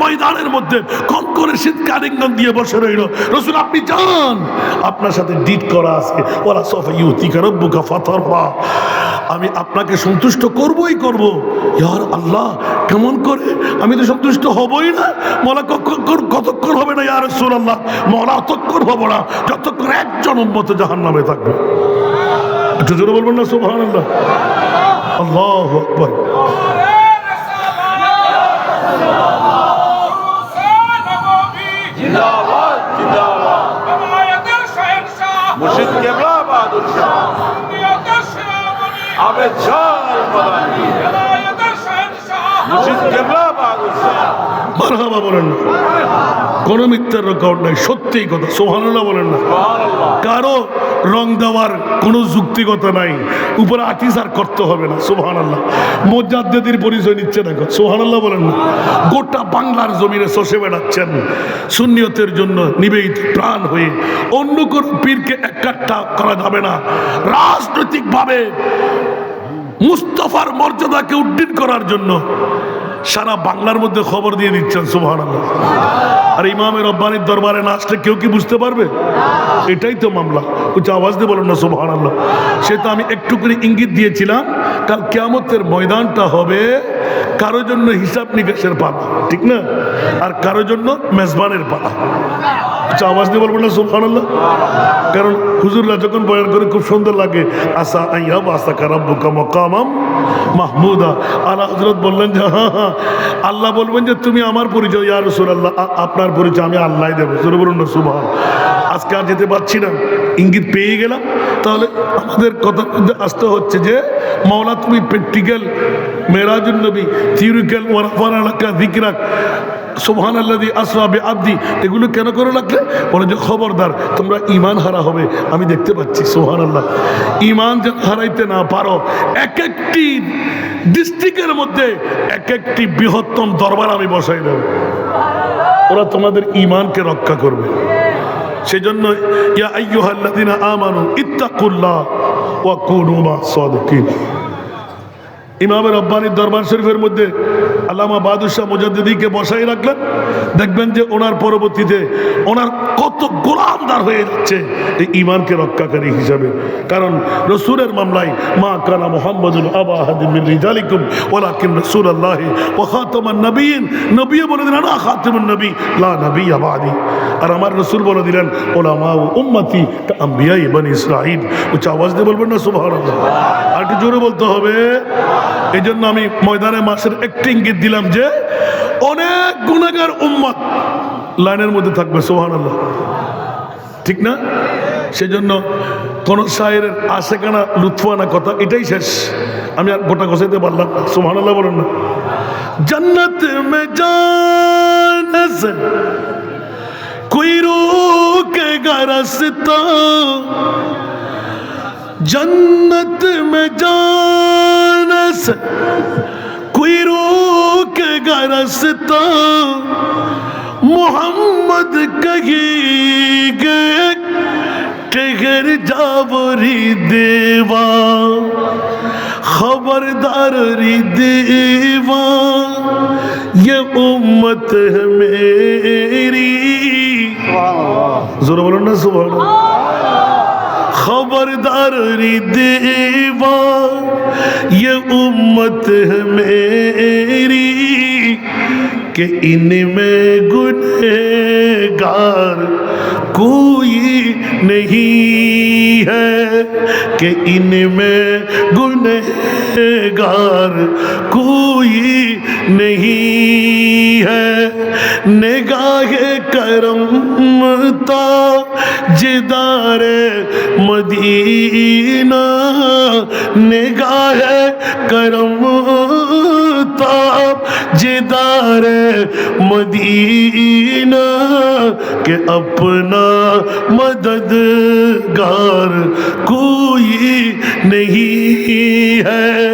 ময়দানের মধ্যে কনকনে শীত কারিঙ্গন দিয়ে বসে রইল। রসুল, আপনি যান। আপনার সাথে ডিট করা আছে। ওরা সফা ইউতি কারব্বুকা আমি আপনাকে সন্তুষ্ট করবই করব। ইয়ার আল্লাহ, কেমন করে? আমি তো সন্তুষ্ট হবই না। মলা কতক্ষণ হবে না ইয়ার রসুল আল্লাহ মলা অতক্ষণ হব না। যতক্ষণ একজন উম্মত জাহান নামে থাকবে। একটু জোরে বলবেন না সুবহান আল্লাহ আল্লাহ আকবর। মুর্শিদ কেবলা বাহাদুর শাহ। আবেদ শাহ মাদানী মুর্শিদ কেবলা বাহাদুর মারহাবা বলেন না। কোনো মিথ্যার রেকর্ড নাই সত্যিই কথা সোহানুল্লাহ বলেন না। কারও রং দেওয়ার কোনো যুক্তিগতা নাই উপরে আটিসার করতে হবে না সোহান আল্লাহ মোজাদ্দেদির পরিচয় নিচ্ছে দেখো সোহান আল্লাহ বলেন না। গোটা বাংলার জমিনে শোষে বেড়াচ্ছেন সুন্নিয়তের জন্য নিবেদিত প্রাণ হয়ে। অন্য কোনো পীরকে একটা করা যাবে না। রাজনৈতিকভাবে মুস্তফার মর্যাদাকে উড্ডীন করার জন্য সারা বাংলার মধ্যে খবর দিয়ে দিচ্ছেন সুবহান আর ইমামের রব্বানির দরবারে নাচলে কেউ কি বুঝতে পারবে? এটাই তো মামলা। উচ্চ আওয়াজ দিয়ে বলেন না সুবহান আল্লাহ সে তো আমি একটু করে ইঙ্গিত দিয়েছিলাম, কাল কেয়ামতের ময়দানটা হবে কারও জন্য হিসাব নিকাশের পালা, ঠিক না? আর কারও জন্য মেজবানের পালা। আচ্ছা আওয়াজ দিয়ে বলবেন না সুবহান আল্লাহ কারণ হুজুররা যখন বয়ান করে, খুব সুন্দর লাগে। আসা আইয়া আসা কারাব্বুকা মকামাম মাহমুদা। আলা হজরত বললেন যে হ্যাঁ হ্যাঁ। আল্লাহ বলবেন যে, তুমি আমার পরিচয়, ইয়া রসুল আল্লাহ আপনার পরিচয় আমি আল্লাহ দেবো। জোরে বলুন না সুবহান আজকে আর যেতে পারছি না। ইঙ্গিত পেয়ে গেলাম। তাহলে আমাদের কথা আসতে হচ্ছে যে, মাওলা তুমি প্র্যাকটিক্যাল মেরাজুল নবী থিওরিক্যাল এলাকা দিকরাক সোহান আল্লাদি আসরাবে আব্দি এগুলো কেন করে রাখলে? বলে যে, খবরদার, তোমরা ইমান হারা হবে। আমি দেখতে পাচ্ছি সোহান আল্লাহ ইমান যেন হারাইতে না পারো এক একটি ডিস্ট্রিক্টের মধ্যে এক একটি বৃহত্তম দরবার আমি বসাই দেব। ওরা তোমাদের ইমানকে রক্ষা করবে। সেই জন্য ইয়া আইয়ুহাল্লাযিনা আমানু ইত্তাকুল্লাহ ওয়া কুনু মা সাদিকিন। ইমামের রব্বানির দরবার শরীফের মধ্যে আল্লামা বাহাদুর শাহ মুজাদ্দিদিকে বসাই রাখলেন। দেখবেন যে ওনার পরবর্তীতে ওনার কত গোলামদার হয়ে যাচ্ছে এই ইমানকে রক্ষাকারী হিসাবে। কারণ রসুলের মামলায় মা কানা মোহাম্মদুল আবা হাদিমিন রিজালিকুম ওলাকিন রসুল আল্লাহ ও খাতমান নবীন নবী বলে দিলেন না খাতমুন নবী, লা নবী আবাদি আর আমার রসুল বলে দিলেন ওলামা ও উম্মতি তা আম্বিয়া ইবান ইসরাইল উচ্চ আওয়াজ দিয়ে বলবেন না আর একটু জোরে বলতে হবে। এই জন্য আমি ময়দানে মাসের একটি ইঙ্গিত দিলাম যে, অনেক গুণাগার উম্মত লাইনের মধ্যে থাকবে সোহান আল্লাহ ঠিক না? সেজন্য কোন শায়ের আশেখানা লুৎফানা কথা, এটাই শেষ। আমি আর গোটা গোসাইতে পারলাম সোহান আল্লাহ বলেন না। জন্নত মে জানে جنت میں جانا سے کوئی روک گا رستا محمد کہی گئے کہ گھر جاوری دیوا خبردار ری دیوا یہ امت ہے میری۔ ضرور بولو نا سبحان اللہ۔ خبردار دیوان یہ امت ہے میری کہ ان میں گنہگار کوئی نہیں ہے کہ ان میں گنہگار کوئی نہیں ہے۔ نگاہ کرم تا جدار مدینہ۔ نگاہ کرم تا جدار مدینہ۔ کہ اپنا مددگار کوئی نہیں ہے۔